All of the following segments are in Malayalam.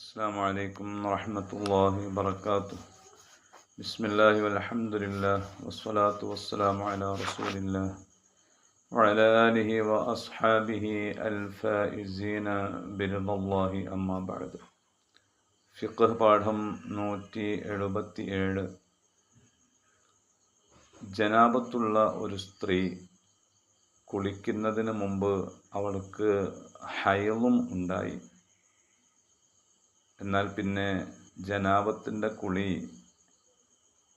السلام عليكم ورحمة الله وبركاته بسم الله والحمد لله والصلاة والسلام على رسول الله وعلى آله وأصحابه الفائزين برضا الله أما بعد ഫിഖ് പാഠം നൂറ്റി എഴുപത്തി ഏഴ് ജനാപത്തുള്ള ഒരു സ്ത്രീ കുളിക്കുന്നതിന് മുമ്പ് അവൾക്ക് ഹയലും ഉണ്ടായി എന്നാൽ പിന്നെ ജനാപത്തിന്റെ കുളി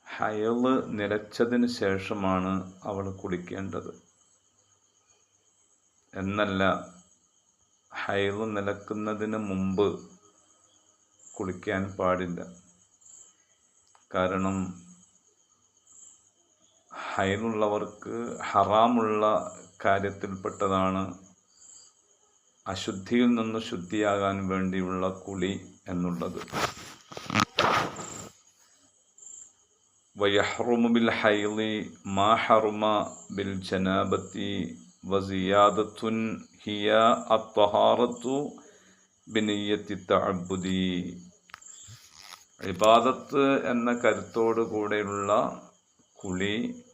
ഹയൽ നിലച്ചതിന് ശേഷമാണ് അവൾ കുളിക്കേണ്ടത്. എന്നല്ല ഹയൽ നിലക്കുന്നതിന് മുമ്പ് കുളിക്കാൻ പാടില്ല. കാരണം ഹൈലുള്ളവർക്ക് ഹറാമുള്ള കാര്യത്തിൽപ്പെട്ടതാണ് അശുദ്ധിയിൽ നിന്ന് ശുദ്ധിയാകാൻ വേണ്ടിയുള്ള കുളി എന്നുള്ളത്. വയഹ്റുമു ബിൽ ഹൈലി മാ ഹറുമ ബിൽ ജനാബത്തി വസിയാദത്തുൻ ഹിയ അത്വഹാറത്തു ബിനിയത്തി തഅബ്ബുദി. ഇബാദത്ത് എന്ന കരുത്തോടു കൂടെയുള്ള കുളി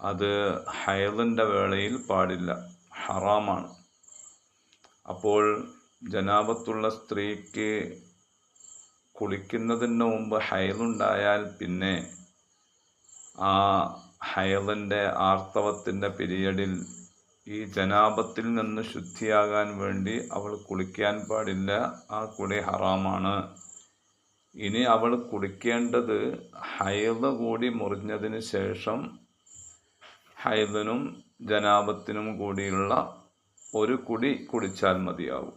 അത് ഹയലിന്റെ വേളയിൽ പാടില്ല. ഹറാമാണ്. അപ്പോൾ ജനാപത്തുള്ള സ്ത്രീക്ക് കുളിക്കുന്നതിന് മുമ്പ് ഹയലുണ്ടായാൽ പിന്നെ ആ ഹയലിന്റെ ആർത്തവത്തിന്റെ പിരീഡിൽ ഈ ജനാപത്തിൽ നിന്ന് ശുദ്ധിയാകാൻ വേണ്ടി അവൾ കുളിക്കാൻ പാടില്ല ആ കുളി ഹറാമാണ്. ഇനി അവൾ കുളിക്കേണ്ടത് ഹൈദ് കൂടി മുറിഞ്ഞതിന് ശേഷം ഹൈദിനും ജനാപത്തിനും കൂടിയുള്ള ഒരു കുടി കുടിച്ചാൽ മതിയാകും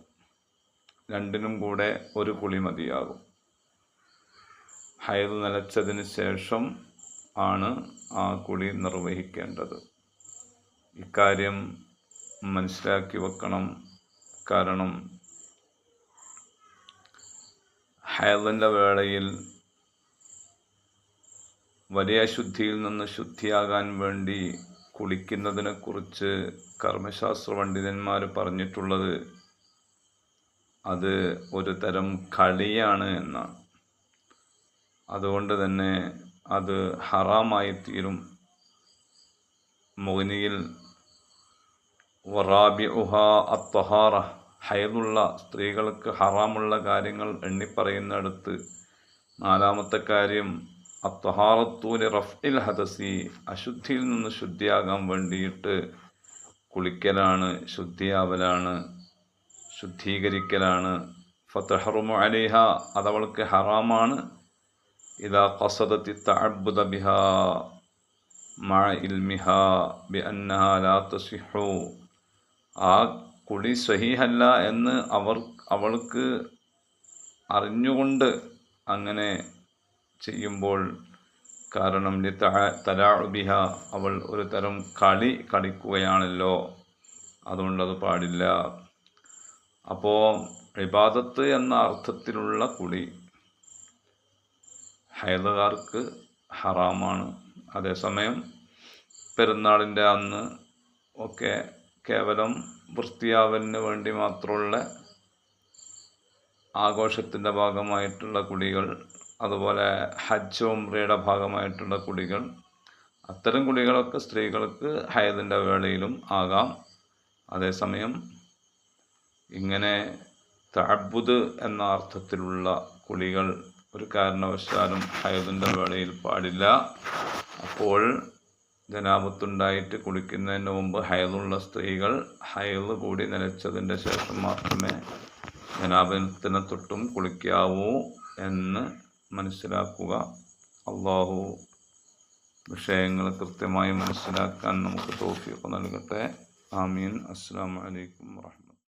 രണ്ടിനും കൂടെ ഒരു കുളി മതിയാകും. ഹൈദ് നിലച്ചതിന് ശേഷം ആണ് ആ കുളി നിർവഹിക്കേണ്ടത്. ഇക്കാര്യം മനസ്സിലാക്കി വെക്കണം. കാരണം ഹയലിന്റെ വേളയിൽ വലിയ ശുദ്ധിയിൽ നിന്ന് ശുദ്ധിയാകാൻ വേണ്ടി കുളിക്കുന്നതിനെക്കുറിച്ച് കർമ്മശാസ്ത്ര പണ്ഡിതന്മാർ പറഞ്ഞിട്ടുള്ളത് അത് ഒരു തരം കളിയാണ് എന്നാണ്. അതുകൊണ്ട് തന്നെ അത് ഹറാമായി തീരും. മോഹിനിയിൽ വറാബി ഉഹ അത്തഹാറ ഹൈദുള്ള സ്ത്രീകൾക്ക് ഹറാമുള്ള കാര്യങ്ങൾ എണ്ണിപ്പറയുന്നിടത്ത് നാലാമത്തെ കാര്യം അത്തഹാറത്തൂലി റഫ്ഇൽ ഹദസി അശുദ്ധിയിൽ നിന്ന് ശുദ്ധിയാകാൻ വേണ്ടിയിട്ട് കുളിക്കലാണ് ശുദ്ധിയാവലാണ്. ശുദ്ധീകരിക്കലാണ്. ഫത്തഹറുമു അലിഹ അതവൾക്ക് ഹറാമാണ്. ഇതാ കസദത്തി തഅബ്ബുദ ബിഹ ഇൽമിഹ ബി അന്നഹ ലാ തസിഹു ആ കുളി സ്വഹീഹല്ല എന്ന് അവർ അവൾക്ക് അറിഞ്ഞുകൊണ്ട് അങ്ങനെ ചെയ്യുമ്പോൾ കാരണം തലാബിഹ അവൾ ഒരു തരം കളി കളിക്കുകയാണല്ലോ. അതുകൊണ്ടത് പാടില്ല. അപ്പോൾ ഇബാദത്ത് എന്ന അർത്ഥത്തിലുള്ള കുളി ഹൈദകാർക്ക് ഹറാമാണ്. അതേസമയം പെരുന്നാളിന്റെ അന്ന് ഒക്കെ കേവലം വൃത്തിയാവലിന് വേണ്ടി മാത്രമുള്ള ആഘോഷത്തിന്റെ ഭാഗമായിട്ടുള്ള കുടികൾ അതുപോലെ ഹജ്ജ് ഉംറയുടെ ഭാഗമായിട്ടുള്ള കുടികൾ അത്തരം കുടികളൊക്കെ സ്ത്രീകൾക്ക് ഹയതിന്റെ വേളയിലും ആകാം. അതേസമയം ഇങ്ങനെ തഅബ്ബുദ് എന്ന അർത്ഥത്തിലുള്ള കുളികൾ ഒരു കാരണവശാലും ഹയതിന്റെ വേളയിൽ പാടില്ല. അപ്പോൾ ജനാപത്തുണ്ടായിട്ട് കുളിക്കുന്നതിന് മുമ്പ് ഹയലുള്ള സ്ത്രീകൾ ഹയത് കൂടി നിലച്ചതിന്റെ ശേഷം മാത്രമേ ജനാപത്തിന് തൊട്ടും കുളിക്കാവൂ എന്ന് മനസ്സിലാക്കുക. അള്ളാഹു വിഷയങ്ങൾ കൃത്യമായി മനസ്സിലാക്കാൻ നമുക്ക് തോഫിയൊക്കെ നൽകട്ടെ. ആമീൻ. അസ്സാം വലൈക്കും വാഹമ